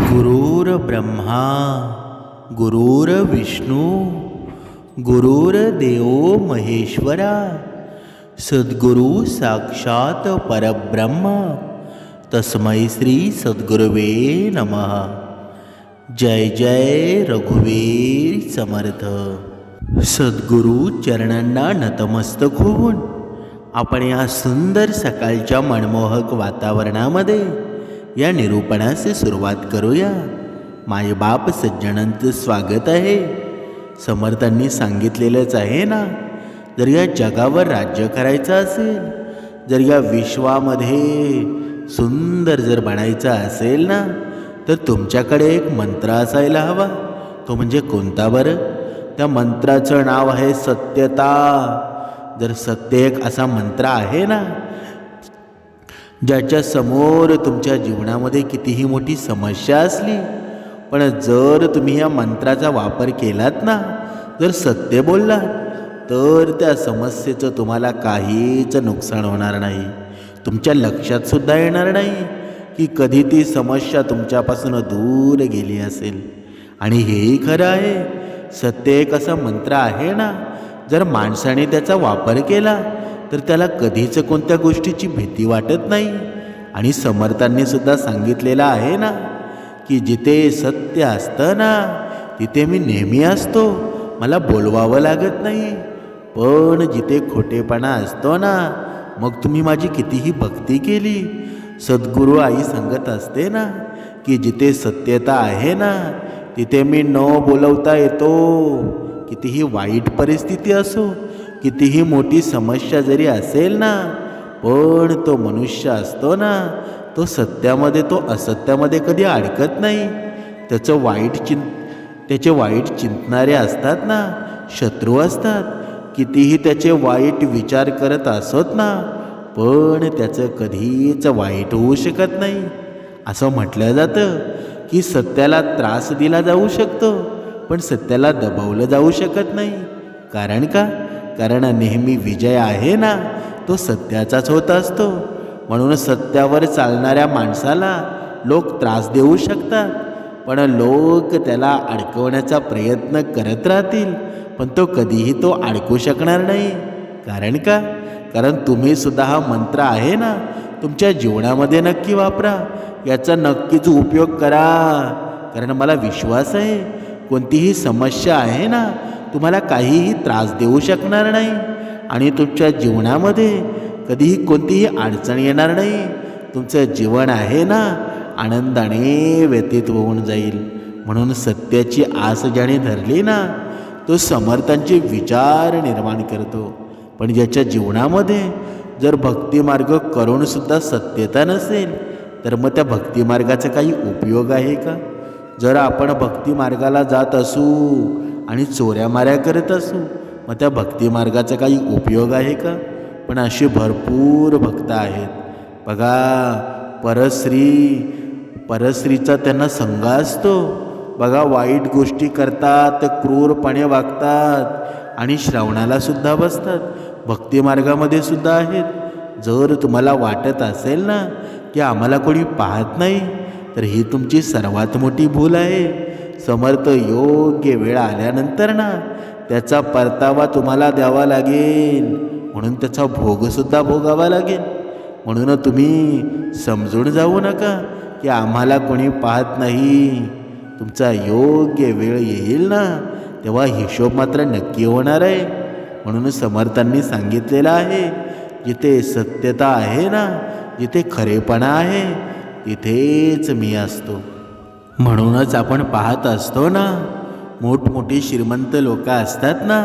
गुरुर्ब्रह्मा गुरुर्विष्णू गुरुर्देव महेश्वरा सद्गुरु साक्षात परब्रह्म तस्मै श्री सद्गुरुवे नमः। जय जय रघुवीर समर्थ। सद्गुरु चरणांना नतमस्तक होऊन आपण या सुंदर सकाळच्या मनमोहक वातावरणामध्ये या निरूपणास सुरुवात करूया. मायबाप सज्जनांचं स्वागत आहे. समर्थांनी सांगितलेलंच आहे ना? जर या जगावर राज्य करायचं असेल जर या विश्वामध्ये सुंदर जर बनायचं असेल ना तर तुमच्याकडे एक मंत्र असायला हवा. तो म्हणजे कोणता बरं? त्या मंत्राचं नाव आहे सत्यता. जर सत्य एक असा मंत्र आहे ना ज्याच्या समोर तुमच्या जीवनामध्ये कितीही मोठी समस्या असली पण जर तुम्ही या मंत्राचा वापर केलात ना जर सत्य बोललात तर त्या समस्येचं तुम्हाला काहीच नुकसान होणार नाही. तुमच्या लक्षातसुद्धा येणार नाही की कधी ती समस्या तुमच्यापासून दूर गेली असेल. आणि हेही खरं आहे सत्य एक असा मंत्र आहे ना जर माणसाने त्याचा वापर केला तर त्याला कधीच कोणत्या गोष्टीची भीती वाटत नाही. आणि समर्थांनी सुद्धा सांगितलेलं आहे ना की जिथे सत्य असतं ना तिथे मी नेहमी असतो. मला बोलवावं लागत नाही. पण जिथे खोटेपणा असतो ना मग तुम्ही माझी कितीही भक्ती केली. सद्गुरू आई सांगत असते ना की जिथे सत्यता आहे ना तिथे मी न बोलवता येतो. कितीही वाईट परिस्थिती असो कितीही मोठी समस्या जरी असेल ना पण तो मनुष्य असतो ना तो सत्यामध्ये तो असत्यामध्ये कधी अडकत नाही. त्याचं वाईट चिं त्याचे वाईट चिंतणारे असतात ना शत्रू असतात. कितीही त्याचे वाईट विचार करत असत ना पण त्याचं कधीच वाईट होऊ शकत नाही. असं म्हटलं जातं की सत्याला त्रास दिला जाऊ शकतो पण सत्याला दबवलं जाऊ शकत नाही. कारण का? कारण नेहमी विजय आहे ना तो सत्याचाच होत असतो. म्हणून सत्यावर चालणाऱ्या माणसाला लोक त्रास देऊ शकतात. पण लोक त्याला अडकवण्याचा प्रयत्न करत राहतील पण तो कधीही तो अडकू शकणार नाही. कारण का? कारण तुम्ही सुद्धा हा मंत्र आहे ना तुमच्या जीवनामध्ये नक्की वापरा. याचा नक्कीच उपयोग करा. कारण मला विश्वास आहे कोणतीही समस्या आहे ना तुम्हाला काहीही त्रास देऊ शकणार नाही. आणि तुमच्या जीवनामध्ये कधीही कोणतीही अडचण येणार नाही. तुमचं जीवन आहे ना आनंदाने व्यतीत होऊन जाईल. म्हणून सत्याची आस ज्याने धरली ना तो समर्थांचे विचार निर्माण करतो. पण ज्याच्या जीवनामध्ये जर भक्तिमार्ग करूनसुद्धा सत्यता नसेल तर मग त्या भक्तिमार्गाचा काही उपयोग आहे का? जर आपण भक्तिमार्गाला जात असू आणि चोऱ्या माऱ्या करत असू. मग त्या भक्तिमार्गाचा काही उपयोग आहे का? पण असे भरपूर भक्त आहेत. बघा परश्री परश्रीचा त्यांना संघ असतो. बघा वाईट गोष्टी करतात क्रूरपणे वागतात आणि श्रवणाला सुद्धा बसतात. भक्तिमार्गामध्ये सुद्धा आहेत. जर तुम्हाला वाटत असेल ना की आम्हाला कोणी पाहत नाही तर ही तुमची सर्वात मोठी भूल आहे. समर्थ योग्य वेळ आल्यानंतर ना त्याचा परतावा तुम्हाला द्यावा लागेल. म्हणून त्याचा भोगसुद्धा भोगावा लागेल. म्हणून तुम्ही समजून जाऊ नका की आम्हाला कोणी पाहत नाही. तुमचा योग्य वेळ येईल ना तेव्हा हिशोब मात्र नक्की होणार आहे. म्हणून समर्थांनी सांगितलेलं आहे जिथे सत्यता आहे ना जिथे खरेपणा आहे तिथेच मी असतो. म्हणूनच आपण पाहत असतो ना मोठमोठी श्रीमंत लोक असतात ना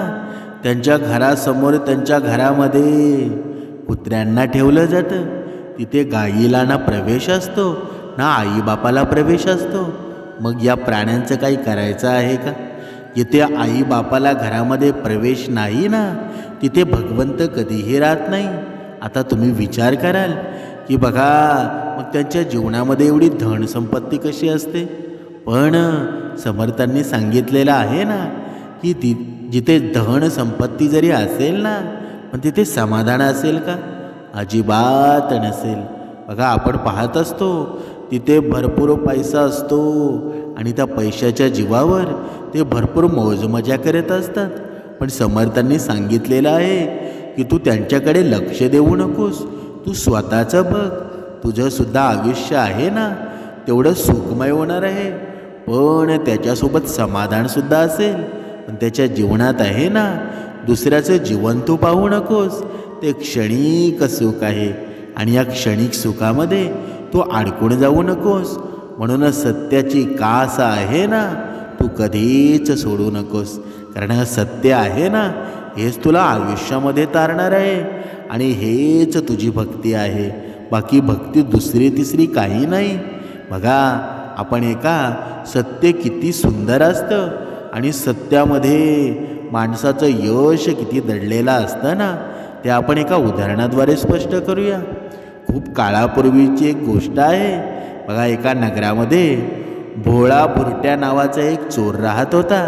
त्यांच्या घरासमोर त्यांच्या घरामध्ये कुत्र्यांना ठेवलं जातं. तिथे गाईला ना प्रवेश असतो ना आईबापाला प्रवेश असतो. मग या प्राण्यांचं काही करायचं आहे का? जिथे आईबापाला घरामध्ये प्रवेश नाही ना तिथे भगवंत कधीही राहत नाही. आता तुम्ही विचार कराल की बघा मग त्यांच्या जीवनामध्ये एवढी धनसंपत्ती कशी असते? पण समर्थांनी सांगितलेलं आहे ना की ति जिथे धन संपत्ती जरी असेल ना पण तिथे समाधान असेल का? अजिबात नसेल. बघा आपण पाहत असतो तिथे भरपूर पैसा असतो आणि त्या पैशाच्या जीवावर ते भरपूर मौजमजा करत असतात. पण समर्थांनी सांगितलेलं आहे की तू त्यांच्याकडे लक्ष देऊ नकोस. तू स्वतःचं बघ. तुझंसुद्धा आयुष्य आहे ना तेवढं सुखमय होणार आहे. पण त्याच्यासोबत समाधानसुद्धा असेल. पण त्याच्या जीवनात आहे ना दुसऱ्याचं जीवन तू पाहू नकोस. ते क्षणिक सुख आहे आणि या क्षणिक सुखामध्ये तू अडकून जाऊ नकोस. म्हणूनच सत्याची कास आहे ना तू कधीच सोडू नकोस. कारण हे सत्य आहे ना हेच तुला आयुष्यामध्ये तारणार आहे. आणि हेच तुझी भक्ती आहे. बाकी भक्ती दुसरी तिसरी काही नाही. बघा आपण एका सत्य किती सुंदर असतं आणि सत्यामध्ये माणसाचं यश किती दडलेलं असतं ना ते आपण एका उदाहरणाद्वारे स्पष्ट करूया. खूप काळापूर्वीची एक गोष्ट आहे. बघा एका नगरामध्ये भोळा भुरट्या नावाचा एक चोर राहत होता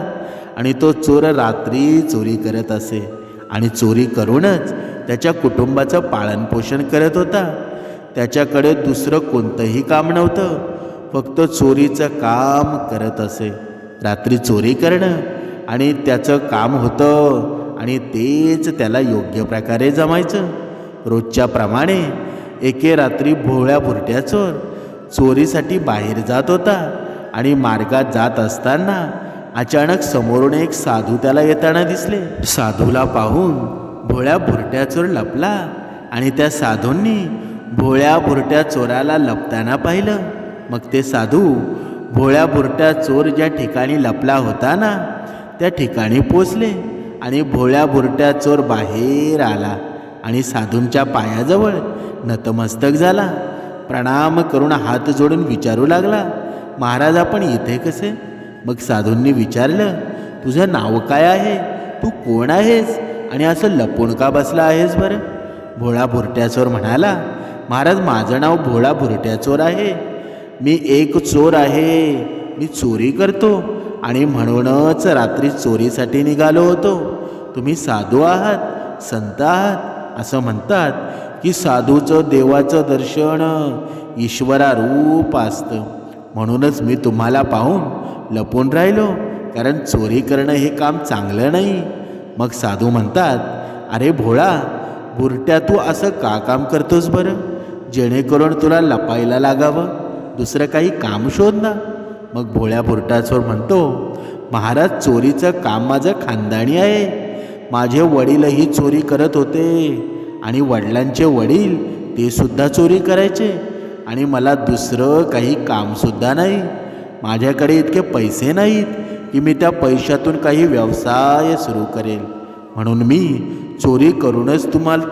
आणि तो चोर रात्री चोरी करत असे आणि चोरी करूनच त्याच्या कुटुंबाचं पालनपोषण करत होता. त्याच्याकडे दुसरं कोणतंही काम नव्हतं. फक्त चोरीचं काम करत असे. रात्री चोरी करणं आणि त्याचं काम होतं आणि तेच त्याला योग्य प्रकारे जमायचं. रोजच्याप्रमाणे एके रात्री भोळ्या भुरट्या चोर चोरीसाठी बाहेर जात होता आणि मार्गात जात असताना अचानक समोरून एक साधू त्याला येताना दिसले. साधूला पाहून भोळ्या भुरट्या चोर लपला आणि त्या साधूंनी भोळ्या भुरट्या चोराला लपताना पाहिलं. मग ते साधू भोळ्या बुरट्या चोर ज्या ठिकाणी लपला होता ना त्या ठिकाणी पोचले आणि भोळ्या बुरट्या चोर बाहेर आला आणि साधूंच्या पायाजवळ नतमस्तक झाला. प्रणाम करून हात जोडून विचारू लागला महाराज आपण इथे कसे? मग साधूंनी विचारलं तुझं नाव काय आहे? तू कोण आहेस? आणि असं लपून का बसला आहेस बरं? भोळा भुरट्याचोर म्हणाला महाराज माझं नाव भोळा भुरट्याचोर आहे. मी एक चोर आहे मी चोरी करतो आणि म्हणूनच रात्री चोरीसाठी निघालो होतो. तुम्ही साधू आहात संत आहात असं म्हणतात की साधूचं देवाचं दर्शन ईश्वरारूप असतं. म्हणूनच मी तुम्हाला पाहून लपून राहिलो कारण चोरी करणं हे काम चांगलं नाही. मग साधू म्हणतात अरे भोळा बुरट्या तू असं का काम करतोस बरं? जेणेकरून तुला लपायला लागावं? दुसरं काही काम शोध ना. मग भोळ्या बुरटाचोर म्हणतो महाराज चोरीचं काम माझं खानदाणी आहे. माझे वडीलही चोरी करत होते आणि वडिलांचे वडील ते सुद्धा चोरी करायचे आणि मला दुसरं काही कामसुद्धा नाही. माझ्याकडे इतके पैसे नाहीत की मी त्या पैशातून काही व्यवसाय सुरू करेल. म्हणून मी चोरी करूनच तुम्हाला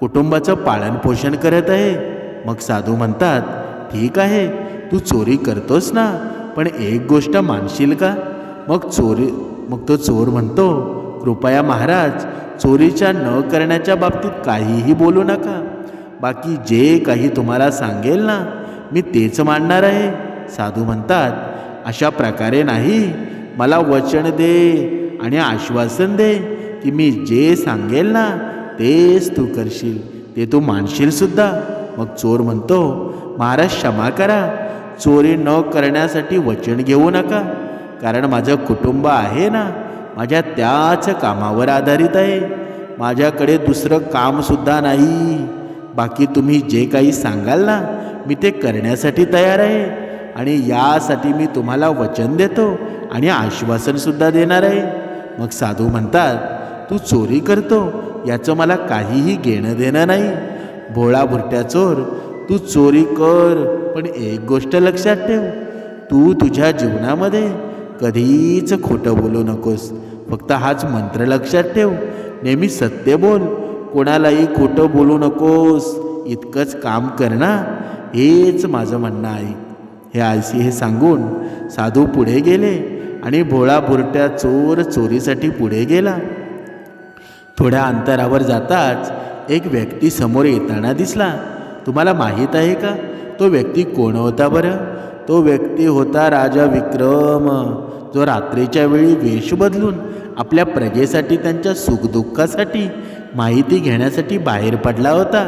कुटुंबाचं पालनपोषण करत आहे. मग साधू म्हणतात ठीक आहे तू चोरी करतोस ना? पण एक गोष्ट मानशील का? मग चोरी मग तो चोर म्हणतो कृपया महाराज चोरीच्या न करण्याच्या बाबतीत काहीही बोलू नका. बाकी जे काही तुम्हाला सांगेल ना मी तेच मांडणार आहे. साधू म्हणतात अशा प्रकारे नाही. मला वचन दे आणि आश्वासन दे की मी जे सांगेल ना तेच तू करशील. ते तू मानशील सुद्धा. मग चोर म्हणतो महाराज क्षमा करा. चोरी न करण्यासाठी वचन घेऊ नका. कारण माझं कुटुंब आहे ना माझ्या त्याच कामावर आधारित आहे. माझ्याकडे दुसरं कामसुद्धा नाही. बाकी तुम्ही जे काही सांगाल ना मी ते करण्यासाठी तयार आहे. आणि यासाठी मी तुम्हाला वचन देतो आणि आश्वासनसुद्धा देणार आहे. मग साधू म्हणतात तू चोरी करतो याचं मला काहीही घेणं देणं नाही. भोळा भुरट्या चोर तू चोरी कर. पण एक गोष्ट लक्षात ठेव तू तुझ्या जीवनामध्ये कधीच खोटं बोलू नकोस. फक्त हाच मंत्र लक्षात ठेव. नेहमी सत्य बोल. कोणालाही खोटं बोलू नकोस. इतकंच काम कर ना. हेच माझं म्हणणं आहे. हे आयसी हे सांगून साधू पुढे गेले आणि भोळा भुरट्या चोर चोरीसाठी पुढे गेला. थोड्या अंतरावर जाताच एक व्यक्ती समोर येताना दिसला. तुम्हाला माहीत आहे का? तो व्यक्ती कोण होता बरं? तो व्यक्ती होता राजा विक्रम. जो रात्रीच्या वेळी वेश बदलून आपल्या प्रजेसाठी त्यांच्या सुखदुःखासाठी माहिती घेण्यासाठी बाहेर पडला होता.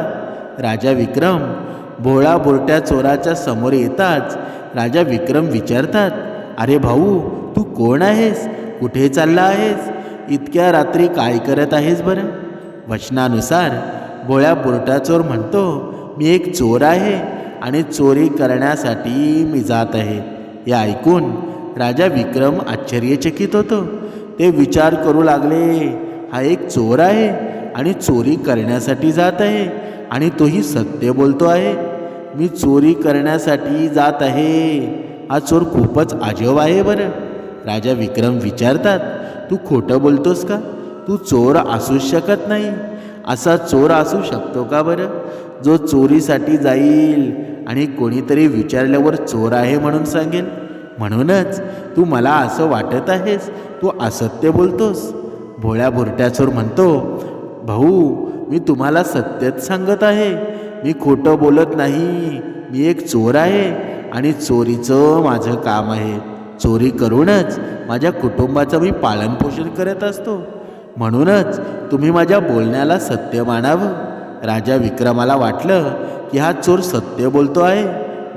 राजा विक्रम भोळा बोरट्या चोराच्या समोर येताच राजा विक्रम विचारतात अरे भाऊ तू कोण आहेस? कुठे चालला आहेस? इतक्या रात्री काय करत आहेस बरं? वचनानुसार भोळ्या बोरटा चोर म्हणतो मी एक चोर आहे आणि चोरी करण्यासाठी मी जात आहे. हे ऐकून राजा विक्रम आश्चर्यचकित होतो. ते विचार करू लागले हा एक चोर आहे आणि चोरी करण्यासाठी जात आहे आणि तोही सत्य बोलतो आहे. मी चोरी करण्यासाठी जात आहे. हा चोर खूपच अजब आहे बरं. राजा विक्रम विचारतात तू खोटं बोलतोस का? तू चोर असूच शकत नाही. असा चोर असू शकतो का बरं? जो चोरीसाठी जाईल. आणि कोणीतरी विचारल्यावर चोर आहे म्हणून सांगेल म्हणूनच तू मला असं वाटत आहेस. तू असत्य बोलतोस. भोळ्या भुरट्या चोर म्हणतो भाऊ मी तुम्हाला सत्यच सांगत आहे. मी खोटं बोलत नाही. मी एक चोर आहे आणि चोरीचं माझं काम आहे. चोरी करूनच माझ्या कुटुंबाचं मी पालनपोषण करत असतो. म्हणूनच तुम्ही माझ्या बोलण्याला सत्य मानावं. राजा विक्रमाला वाटलं की हा चोर सत्य बोलतो आहे.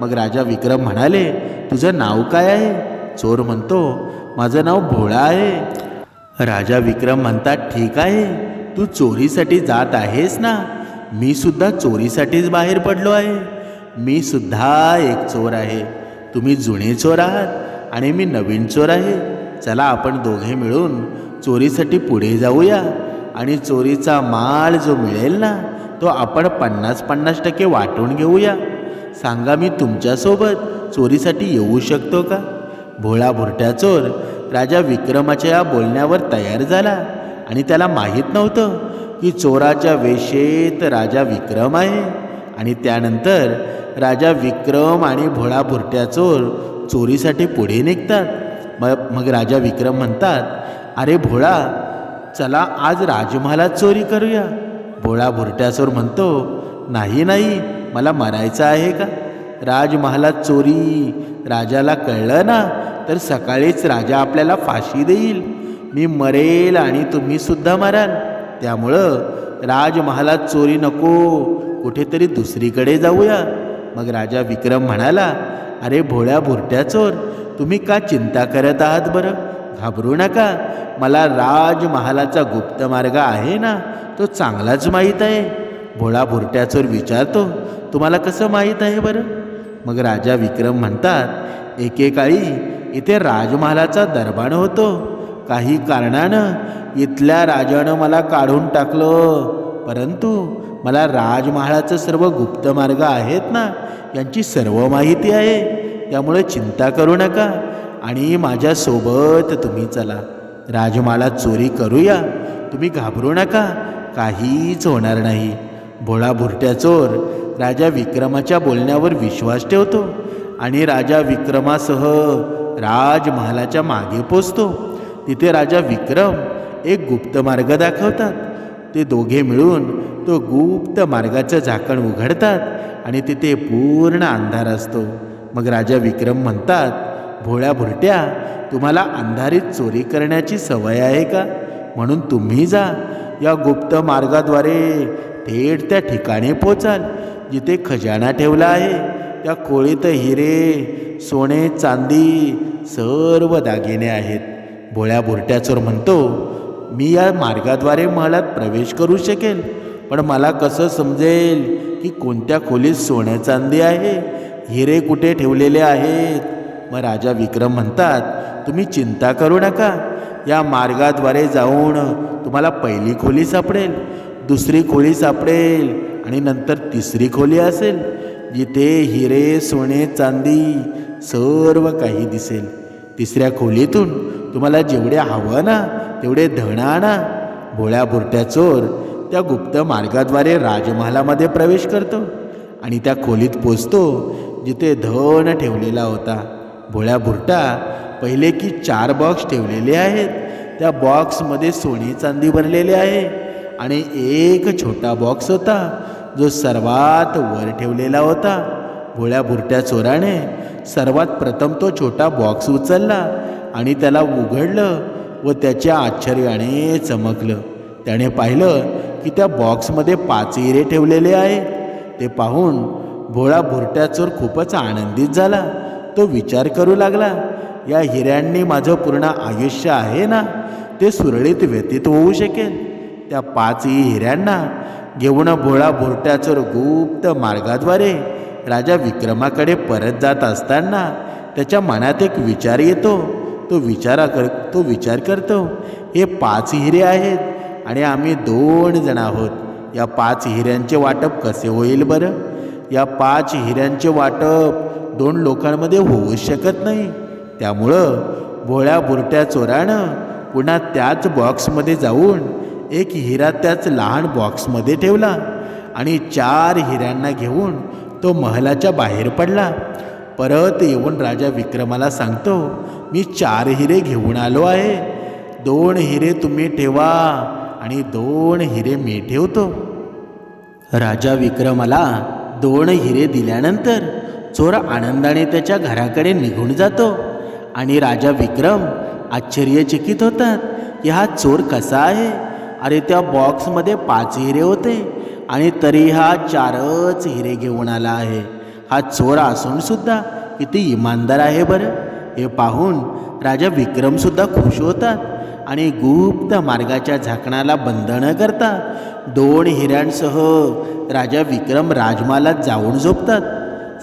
मग राजा विक्रम म्हणाले तुझं नाव काय आहे? चोर म्हणतो माझं नाव भोळा आहे. राजा विक्रम म्हणतात ठीक आहे तू चोरीसाठी जात आहेस ना? मी सुद्धा चोरीसाठीच बाहेर पडलो आहे. मी सुद्धा एक चोर आहे. तुम्ही जुने चोर आहात आणि मी नवीन चोर आहे. चला आपण दोघे मिळून चोरीसाठी पुढे जाऊया. आणि चोरीचा माल जो मिळेल ना तो आपण पन्नास पन्नास टक्के वाटून घेऊया. सांगा मी तुमच्यासोबत चोरीसाठी येऊ शकतो का? भोळा भुरट्या चोर राजा विक्रमाच्या या बोलण्यावर तयार झाला. आणि त्याला माहीत नव्हतं की चोराच्या वेशेत राजा विक्रम आहे. आणि त्यानंतर राजा विक्रम आणि भोळा भुरट्या चोर चोरीसाठी पुढे निघतात. मग मग राजा विक्रम म्हणतात अरे भोळा चला आज राजमहालात चोरी करूया. भोळा भुरट्या चोर म्हणतो नाही नाही मला मरायचं आहे का? राजमहालात चोरी राजाला कळलं ना तर सकाळीच राजा आपल्याला फाशी देईल. मी मरेल आणि तुम्ही सुद्धा मराल. त्यामुळं राजमहालात चोरी नको कुठेतरी दुसरीकडे जाऊया. मग राजा विक्रम म्हणाला अरे भोळ्या भुरट्या चोर तुम्ही का चिंता करत आहात बरं? घाबरू नका. मला राजमहालाचा गुप्त मार्ग आहे ना तो चांगलाच माहीत आहे. भोळा भुरट्याचोर विचारतो तुम्हाला कसं माहीत आहे बरं? मग राजा विक्रम म्हणतात एकेकाळी इथे राजमहालाचा दरबार होतो. काही कारणानं इथल्या राजानं मला काढून टाकलं. परंतु मला राजमहालाचं सर्व गुप्त मार्ग आहेत ना यांची सर्व माहिती आहे. त्यामुळे चिंता करू नका. आणि माझ्यासोबत तुम्ही चला. राजमहालात चोरी करूया. तुम्ही घाबरू नका. काहीच होणार नाही. भोळा भुरट्या चोर राजा विक्रमाच्या बोलण्यावर विश्वास ठेवतो आणि राजा विक्रमासह राजमहालाच्या मागे पोचतो. तिथे राजा विक्रम एक गुप्त मार्ग दाखवतात. ते दोघे मिळून तो गुप्त मार्गाचं झाकण उघडतात आणि तिथे पूर्ण अंधार असतो. मग राजा विक्रम म्हणतात भोळ्या भुरट्या तुम्हाला अंधारीत चोरी करण्याची सवय आहे का? म्हणून तुम्ही जा. या गुप्त मार्गाद्वारे थेट त्या ठिकाणी पोचाल जिथे खजाना ठेवला आहे. त्या खोळीत हिरे सोने चांदी सर्व दागिने आहेत. भोळ्या भुरट्या चोर म्हणतो मी या मार्गाद्वारे महालात प्रवेश करू शकेल पण मला कसं समजेल की कोणत्या खोलीत सोने चांदी आहे? हिरे कुठे ठेवलेले आहेत? मग राजा विक्रम म्हणतात तुम्ही चिंता करू नका. या मार्गाद्वारे जाऊन तुम्हाला पहिली खोली सापडेल दुसरी खोली सापडेल आणि नंतर तिसरी खोली असेल. जिथे हिरे सोने चांदी सर्व काही दिसेल. तिसऱ्या खोलीतून तुम्हाला जेवढे हवं ना तेवढे धन आणा. भोळ्या बुरट्या चोर त्या गुप्त मार्गाद्वारे राजमहालामध्ये प्रवेश करतो आणि त्या खोलीत पोचतो जिथे धन ठेवलेला होता. भोळ्या भुरटा पहिले की चार बॉक्स ठेवलेले आहेत. त्या बॉक्समध्ये सोने चांदी भरलेले आहे आणि एक छोटा बॉक्स होता जो सर्वात वर ठेवलेला होता. भोळ्या भुरट्या चोराने सर्वात प्रथम तो छोटा बॉक्स उचलला आणि त्याला उघडलं व त्याच्या आश्चर्याने चमकलं. त्याने पाहिलं की त्या बॉक्समध्ये पाच हिरे ठेवलेले आहेत. ते पाहून भोळा भुरट्या चोर खूपच आनंदित झाला. तो विचार करू लागला या हिऱ्यांनी माझं पूर्ण आयुष्य आहे ना ते सुरळीत व्यतीत होऊ शकेल. त्या पाचही हिऱ्यांना घेऊन भोळा भोरट्याचोर गुप्त मार्गाद्वारे राजा विक्रमाकडे परत जात असताना त्याच्या मनात एक विचार येतो. तो विचारा कर तो विचार करतो हे पाच हिरे आहेत आणि आम्ही दोन जण आहोत. या पाच हिऱ्यांचे वाटप कसे होईल बरं? या पाच हिऱ्यांचे वाटप दोन लोकांमध्ये होऊ शकत नाही. त्यामुळं भोळ्या बुरट्या चोरानं पुन्हा त्याच बॉक्समध्ये जाऊन एक हिरा त्याच लहान बॉक्समध्ये ठेवला आणि चार हिऱ्यांना घेऊन तो महलाच्या बाहेर पडला. परत येऊन राजा विक्रमाला सांगतो मी चार हिरे घेऊन आलो आहे. दोन हिरे तुम्ही ठेवा आणि दोन हिरे मी ठेवतो. राजा विक्रमाला दोन हिरे दिल्यानंतर चोर आनंदाने त्याच्या घराकडे निघून जातो. आणि राजा विक्रम आश्चर्यचकित होतात. की हा चोर कसा आहे? अरे त्या बॉक्समध्ये पाच हिरे होते आणि तरी हा चारच हिरे घेऊन आला आहे. हा चोर असून सुद्धा किती इमानदार आहे बरं. हे पाहून राजा विक्रमसुद्धा खुश होतात आणि गुप्त मार्गाच्या झाकणाला बंधनं करतात करता दोन हिऱ्यांसह राजा विक्रम राजमालात जाऊन झोपतात.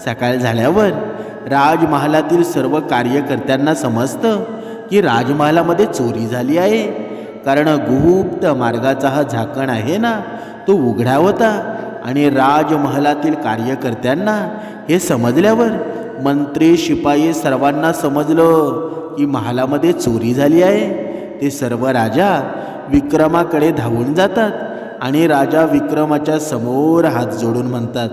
सकाळ झाल्यावर राजमहालातील सर्व कार्यकर्त्यांना समजतं की राजमहालामध्ये चोरी झाली आहे. कारण गुप्त मार्गाचा हा झाकण आहे ना तो उघडा होता आणि राजमहालातील कार्यकर्त्यांना हे समजल्यावर मंत्री शिपाई सर्वांना समजलं की महालामध्ये चोरी झाली आहे. ते सर्व राजा विक्रमाकडे धावून जातात आणि राजा विक्रमाच्या समोर हात जोडून म्हणतात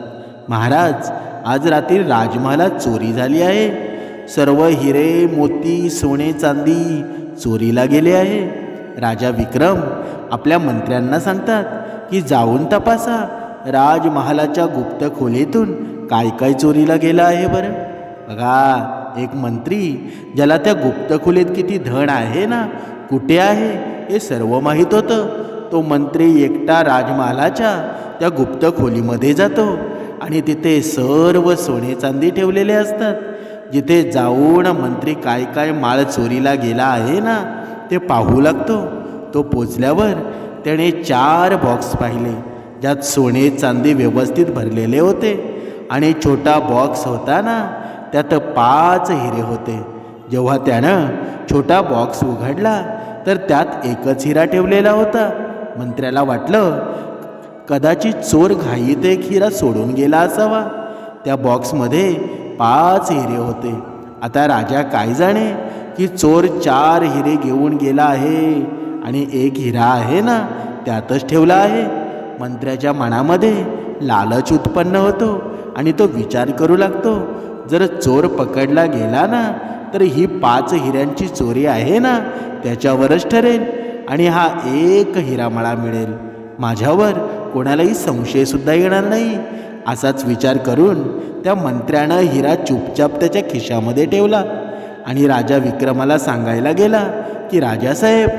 महाराज आज रात्री राजमहालात चोरी झाली आहे. सर्व हिरे मोती सोने चांदी चोरीला गेले आहे. राजा विक्रम आपल्या मंत्र्यांना सांगतात की जाऊन तपासा. राजमहालाच्या गुप्त खोलीतून काय काय चोरीला गेलं आहे बरं? बघा एक मंत्री ज्याला त्या गुप्त खोलीत किती धन आहे ना कुठे आहे हे सर्व माहीत होतं. तो मंत्री एकटा राजमहालाच्या त्या गुप्त खोलीमध्ये जातो. आणि तिथे सर्व सोने चांदी ठेवलेले असतात. जिथे जाऊन मंत्री काय काय माळ चोरीला गेला आहे ना ते पाहू लागतो. तो पोचल्यावर त्याने चार बॉक्स पाहिले. ज्यात सोने चांदी व्यवस्थित भरलेले होते. आणि छोटा बॉक्स होता ना त्यात पाच हिरे होते. जेव्हा त्यानं छोटा बॉक्स उघडला तर त्यात एकच हिरा ठेवलेला होता. मंत्र्याला वाटलं कदाचित चोर घाईत एक हिरा सोडून गेला असावा. त्या बॉक्समध्ये पाच हिरे होते. आता राजा काय जाणे? की चोर चार हिरे घेऊन गेला आहे आणि एक हिरा आहे ना त्यातच ठेवला आहे. मंत्र्याच्या मनामध्ये लालच उत्पन्न होतो आणि तो विचार करू लागतो जर चोर पकडला गेला ना तर ही पाच हिऱ्यांची चोरी आहे ना त्याच्यावरच ठरेल आणि हा एक हिरा मला मिळेल. माझ्यावर कोणालाही संशयसुद्धा येणार नाही. असाच विचार करून त्या मंत्र्यानं हिरा चुपचाप त्याच्या खिशामध्ये ठेवला आणि राजा विक्रमाला सांगायला गेला की राजासाहेब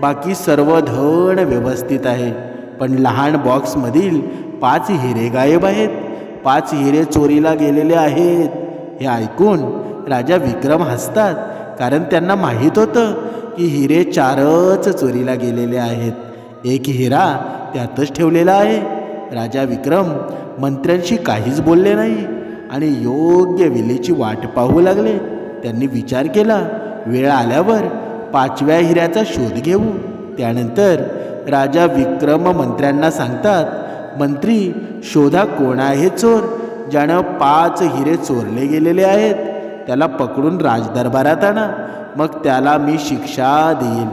बाकी सर्व धन व्यवस्थित आहे पण लहान बॉक्समधील पाच हिरे गायब आहेत. पाच हिरे चोरीला गेलेले आहेत. हे ऐकून राजा विक्रम हसतात कारण त्यांना माहीत होतं की हिरे चारच चोरीला गेलेले आहेत. एक हिरा त्यातच ठेवलेला आहे. राजा विक्रम मंत्र्यांशी काहीच बोलले नाही आणि योग्य वेळेची वाट पाहू लागले. त्यांनी विचार केला वेळ आल्यावर पाचव्या हिऱ्याचा शोध घेऊ. त्यानंतर राजा विक्रम मंत्र्यांना सांगतात मंत्री शोधा कोण आहे चोर? ज्यानं पाच हिरे चोरले गेलेले आहेत त्याला पकडून राजदरबारात आणा. मग त्याला मी शिक्षा देईल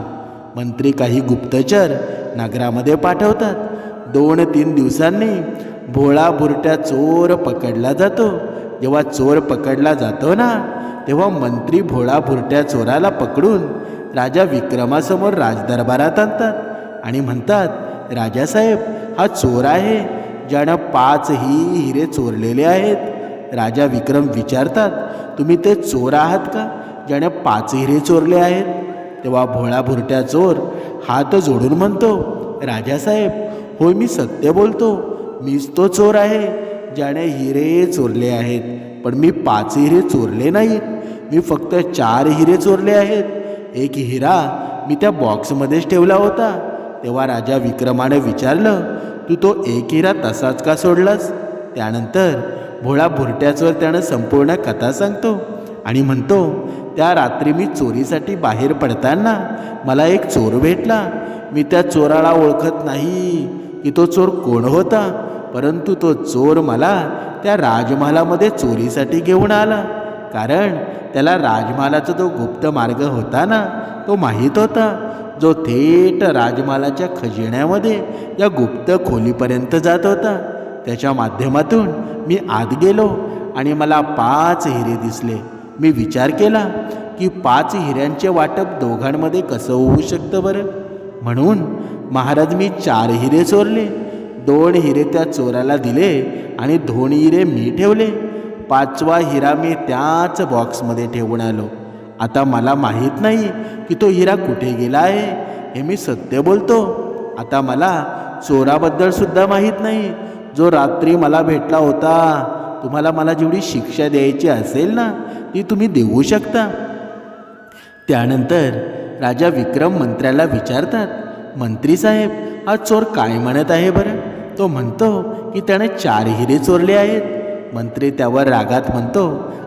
मंत्री काही गुप्तचर नगरामध्ये पाठवतात. दोन तीन दिवसांनी भोळा भुरट्या चोर पकडला जातो. जेव्हा चोर पकडला जातो ना तेव्हा मंत्री भोळा भुरट्या चोराला पकडून राजा विक्रमासमोर राजदरबारात आणतात आणि म्हणतात राजासाहेब हा चोर आहे ज्यानं पाचही हिरे चोरलेले आहेत. राजा विक्रम विचारतात तुम्ही ते चोर आहात का ज्याने पाच हिरे चोरले आहेत? तेव्हा भोळा भुरट्या चोर हात जोडून म्हणतो राजासाहेब होय मी सत्य बोलतो. मीच तो चोर आहे ज्याने हिरे चोरले आहेत. पण मी पाच हिरे चोरले नाहीत. मी फक्त चार हिरे चोरले आहेत. एक हिरा मी त्या बॉक्समध्येच ठेवला होता. तेव्हा राजा विक्रमाने विचारलं तू तो एक हिरा तसाच का सोडलास? त्यानंतर भोळा भुरट्याचवर त्यानं संपूर्ण कथा सांगतो आणि म्हणतो त्या रात्री मी चोरीसाठी बाहेर पडताना मला एक चोर भेटला. मी त्या चोराला ओळखत नाही की तो चोर कोण होता परंतु तो चोर मला त्या राजमहालामध्ये चोरीसाठी घेऊन आला. कारण त्याला राजमहालाचा जो गुप्त मार्ग होता ना तो माहीत होता. जो थेट राजमहालाच्या खजिन्यामध्ये या गुप्त खोलीपर्यंत जात होता. त्याच्या माध्यमातून मी आत गेलो आणि मला पाच हिरे दिसले. मी विचार केला की पाच हिऱ्यांचे वाटप दोघांमध्ये कसं होऊ शकतं बरं? म्हणून महाराज मी चार हिरे चोरले. दोन हिरे त्या चोराला दिले आणि दोन हिरे मी ठेवले. पाचवा हिरा मी त्याच बॉक्समध्ये ठेवून आलो. आता मला माहीत नाही की तो हिरा कुठे गेला आहे हे मी सत्य बोलतो. आता मला चोराबद्दल सुद्धा माहीत नाही. जो रात्री मला भेटला होता तुम्हाला मला जेवढी शिक्षा द्यायची असेल ना ती तुम्ही देऊ शकता. त्यानंतर राजा विक्रम मंत्र्याला विचारतात मंत्री साहेब हा चोर काय म्हणत आहे बरं? तो म्हणतो की त्याने चार हिरे चोरले आहेत. मंत्री त्यावर रागात म्हणतो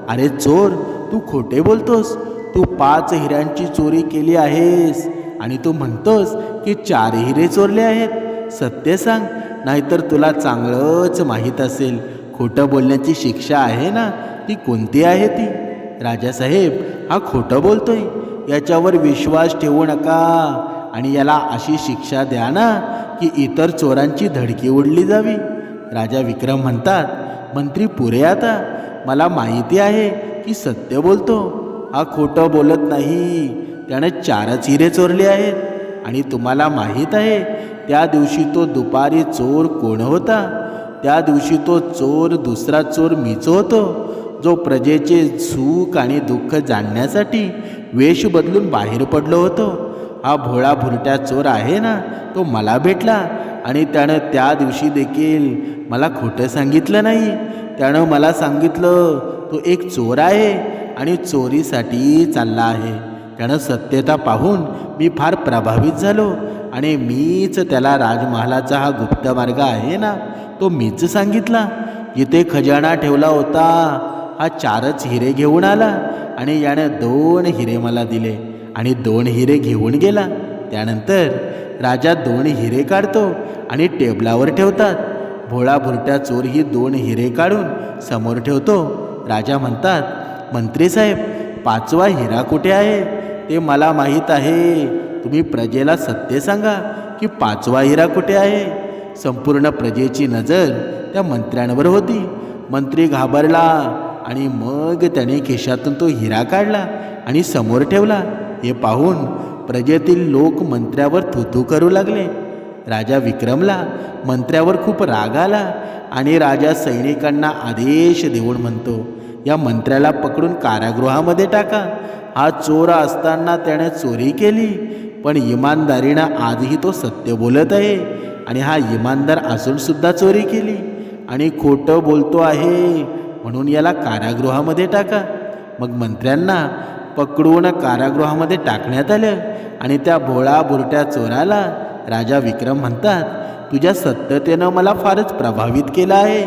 अरे चोर तू खोटे बोलतोस. तू पाच हिऱ्यांची चोरी केली आहेस. आणि तू म्हणतोस की चार हिरे चोरले आहेत. सत्य सांग नाहीतर तुला चांगलंच माहीत असेल. खोटं बोलण्याची शिक्षा आहे ना ती कोणती आहे ती? राजासाहेब हा खोटं बोलतोय. याच्यावर विश्वास ठेवू नका. आणि याला अशी शिक्षा द्या ना की इतर चोरांची धडकी उडली जावी. राजा विक्रम म्हणतात मंत्री पुरे आता. मला माहिती आहे की सत्य बोलतो. हा खोटं बोलत नाही. त्याने चारच हिरे चोरले आहेत. आणि तुम्हाला माहीत आहे त्या दिवशी तो दुपारी चोर कोण होता? त्या दिवशी तो चोर दुसरा चोर मिचवतो होतो जो प्रजेचे सुख आणि दुःख जाणण्यासाठी वेश बदलून बाहेर पडलो होतो. हा भोळा भुरट्या चोर आहे ना तो मला भेटला आणि त्यानं त्या दिवशी देखील मला खोटं सांगितलं नाही. त्यानं मला सांगितलं तो एक चोर आहे आणि चोरीसाठी चालला आहे. त्यानं सत्यता पाहून मी फार प्रभावित झालो. आणि मीच त्याला राजमहालाचा हा गुप्त मार्ग आहे ना तो मीच सांगितला. इथे खजाना ठेवला होता. हा चारच हिरे घेऊन आला आणि यानं दोन हिरे मला दिले. आणि दोन हिरे घेऊन गेला. त्यानंतर राजा दोन हिरे काढतो आणि टेबलावर ठेवतात. भोळा भुरट्या चोर ही दोन हिरे काढून समोर ठेवतो. राजा म्हणतात मंत्री साहेब पाचवा हिरा कुठे आहे? ते मला माहीत आहे. तुम्ही प्रजेला सत्य सांगा की पाचवा हिरा कुठे आहे? संपूर्ण प्रजेची नजर त्या मंत्र्यांवर होती. मंत्री घाबरला आणि मग त्याने खिशातून तो हिरा काढला आणि समोर ठेवला. हे पाहून प्रजेतील लोक मंत्र्यावर थुथू करू लागले. राजा विक्रमला मंत्र्यावर खूप राग आला आणि राजा सैनिकांना आदेश देऊन म्हणतो या मंत्र्याला पकडून कारागृहामध्ये टाका. हा चोर असताना त्याने चोरी केली पण इमानदारीनं आजही तो सत्य बोलत आहे आणि हा इमानदार असूनसुद्धा चोरी केली. आणि खोटं बोलतो आहे म्हणून याला कारागृहामध्ये टाका. मग मंत्र्यांना पकडून कारागृहामध्ये टाकण्यात आलं आणि त्या भोळा बुरट्या चोराला राजा विक्रम म्हणतात तुझ्या सत्यतेनं मला फारच प्रभावित केलं आहे.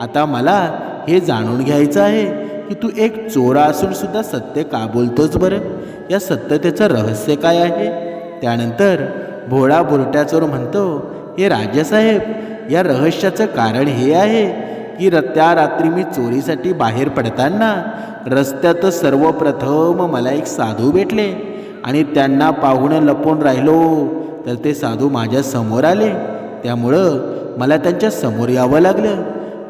आता मला हे जाणून घ्यायचं आहे की तू एक चोरा असून सुद्धा सत्य का बोलतोस बरं? या सत्यतेचं रहस्य काय आहे? त्यानंतर भोळा बोरट्या चोर म्हणतो हे राजासाहेब या रहस्याचं कारण हे आहे की र त्या रात्री मी चोरीसाठी बाहेर पडताना रस्त्यात सर्वप्रथम मला एक साधू भेटले आणि त्यांना पाहून लपून राहिलो. तर ते साधू माझ्यासमोर आले. त्यामुळं मला त्यांच्यासमोर यावं लागलं.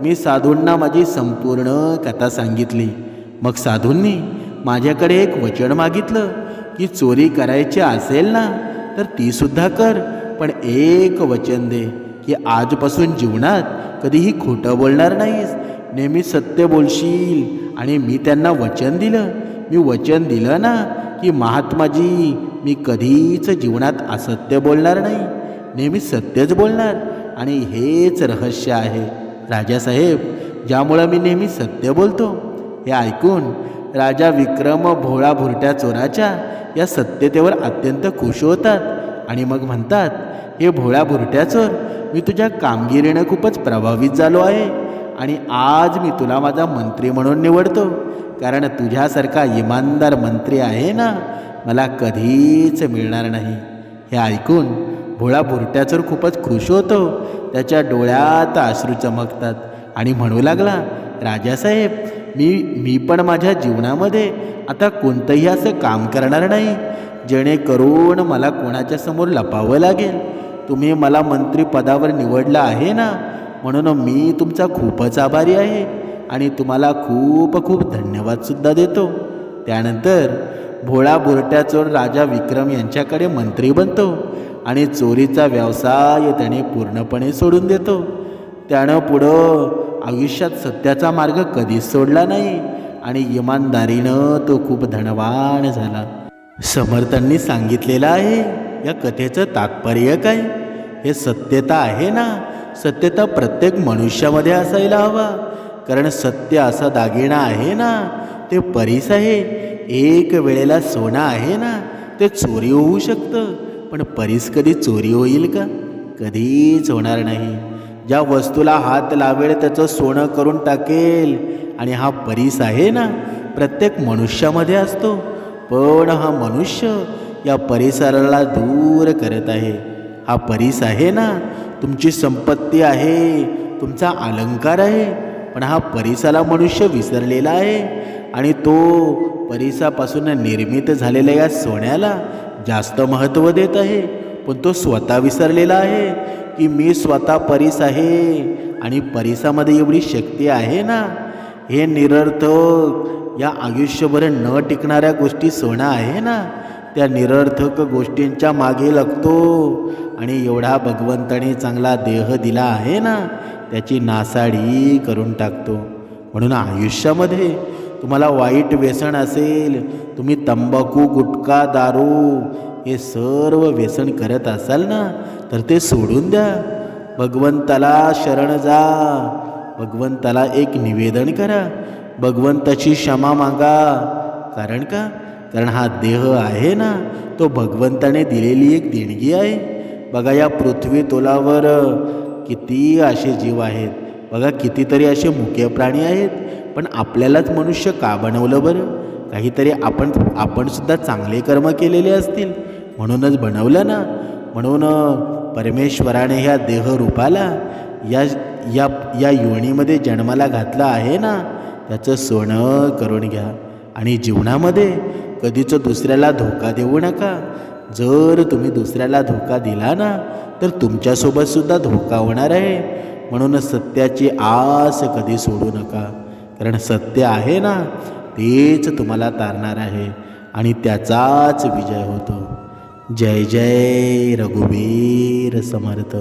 मी साधूंना माझी संपूर्ण कथा सांगितली. मग साधूंनी माझ्याकडे एक वचन मागितलं की चोरी करायची असेल ना तर तीसुद्धा कर पण एक वचन दे की आजपासून जीवनात कधीही खोटं बोलणार नाहीस. नेहमी सत्य बोलशील आणि मी त्यांना वचन दिलं. मी वचन दिलं ना की महात्माजी मी कधीच जीवनात असत्य बोलणार नाही. नेहमी सत्यच बोलणार आणि हेच रहस्य आहे. राजासाहेब ज्यामुळं मी नेहमी सत्य बोलतो. हे ऐकून राजा विक्रम भोळा भुरट्या चोराच्या या सत्यतेवर अत्यंत खुश होतात आणि मग म्हणतात हे भोळ्या भुरट्या चोर मी तुझ्या कामगिरीनं खूपच प्रभावित झालो आहे आणि आज मी तुला माझा मंत्री म्हणून निवडतो. कारण तुझ्यासारखा इमानदार मंत्री आहे ना मला कधीच मिळणार नाही. हे ऐकून भोळा बुरट्याचर खूपच खुश होतो. त्याच्या डोळ्यात आश्रू चमकतात. आणि म्हणू लागला राजासाहेब मी मी पण माझ्या जीवनामध्ये आता कोणतंही असं काम करणार नाही. जेणेकरून मला कोणाच्या समोर लपावं लागेल. तुम्ही मला मंत्रीपदावर निवडलं आहे ना? म्हणून मी तुमचा खूपच आभारी आहे. आणि तुम्हाला खूप खूप धन्यवादसुद्धा देतो. त्यानंतर भोळा बुरट्या चोर राजा विक्रम यांच्याकडे मंत्री बनतो. आणि चोरीचा व्यवसाय त्याने पूर्णपणे सोडून देतो. त्यानं पुढं आयुष्यात सत्याचा मार्ग कधीच सोडला नाही आणि इमानदारीनं तो खूप धनवान झाला. समर्थांनी सांगितलेलं आहे या कथेचं तात्पर्य काय? हे सत्यता आहे ना? सत्यता प्रत्येक मनुष्यामध्ये असायला हवा. कारण सत्य असा दागिना आहे ना? ते परीस आहे. एक वेळेला सोनं आहे ना? ते चोरी होऊ शकतं. पण परीस कधी चोरी होईल का? कधीच होणार नाही. ज्या वस्तूला हात लावेल त्याचं सोनं करून टाकेल. आणि हा परीस आहे ना प्रत्येक मनुष्यामध्ये असतो. पण हा मनुष्य या परिसराला दूर करत आहे. हा परीस आहे ना तुमची संपत्ती आहे तुमचा अलंकार आहे. पण हा परिसाला मनुष्य विसरलेला आहे. आणि तो परिसापासून निर्मित झालेल्या या सोन्याला जास्त महत्त्व देत आहे. पण तो स्वतः विसरलेला आहे की मी स्वतः परीस आहे आणि परिसामध्ये एवढी शक्ती आहे ना? हे निरर्थक या आयुष्यभर न टिकणाऱ्या गोष्टी सोनं आहे ना? त्या निरर्थक गोष्टींच्या मागे लागतो आणि एवढा भगवंताने चांगला देह दिला आहे ना? त्याची नासाडी करून टाकतो. म्हणून आयुष्यामध्ये तुम्हाला वाईट व्यसन असेल तुम्ही तंबाखू गुटखा दारू हे सर्व व्यसन करत असाल ना तर ते सोडून द्या. भगवंताला शरण जा. भगवंताला एक निवेदन करा. भगवंताची क्षमा मागा. कारण का? कारण हा देह आहे ना तो भगवंताने दिलेली एक देणगी आहे. बघा या पृथ्वी तोलावर किती असे जीव आहेत. बघा कितीतरी असे मुख्य प्राणी आहेत. पण आपल्यालाच मनुष्य का बनवलं बरं? काहीतरी आपण आपणसुद्धा चांगले कर्म केलेले असतील. म्हणूनच बनवलं ना. म्हणून परमेश्वराने ह्या देहरूपाला या या या योनीमध्ये जन्माला घातलं आहे ना त्याचं सोनं करून घ्या. आणि जीवनामध्ये कधीच दुसऱ्याला धोका देऊ नका. जर तुम्ही दुसऱ्याला धोका दिला ना तर तुमच्यासोबतसुद्धा धोका होणार आहे. म्हणून सत्याची आस कधी सोडू नका. कारण सत्य आहे ना तेच तुम्हाला तारणार आहे आणि त्याचाच विजय होतो. जय जय रघुवीर समर्थ.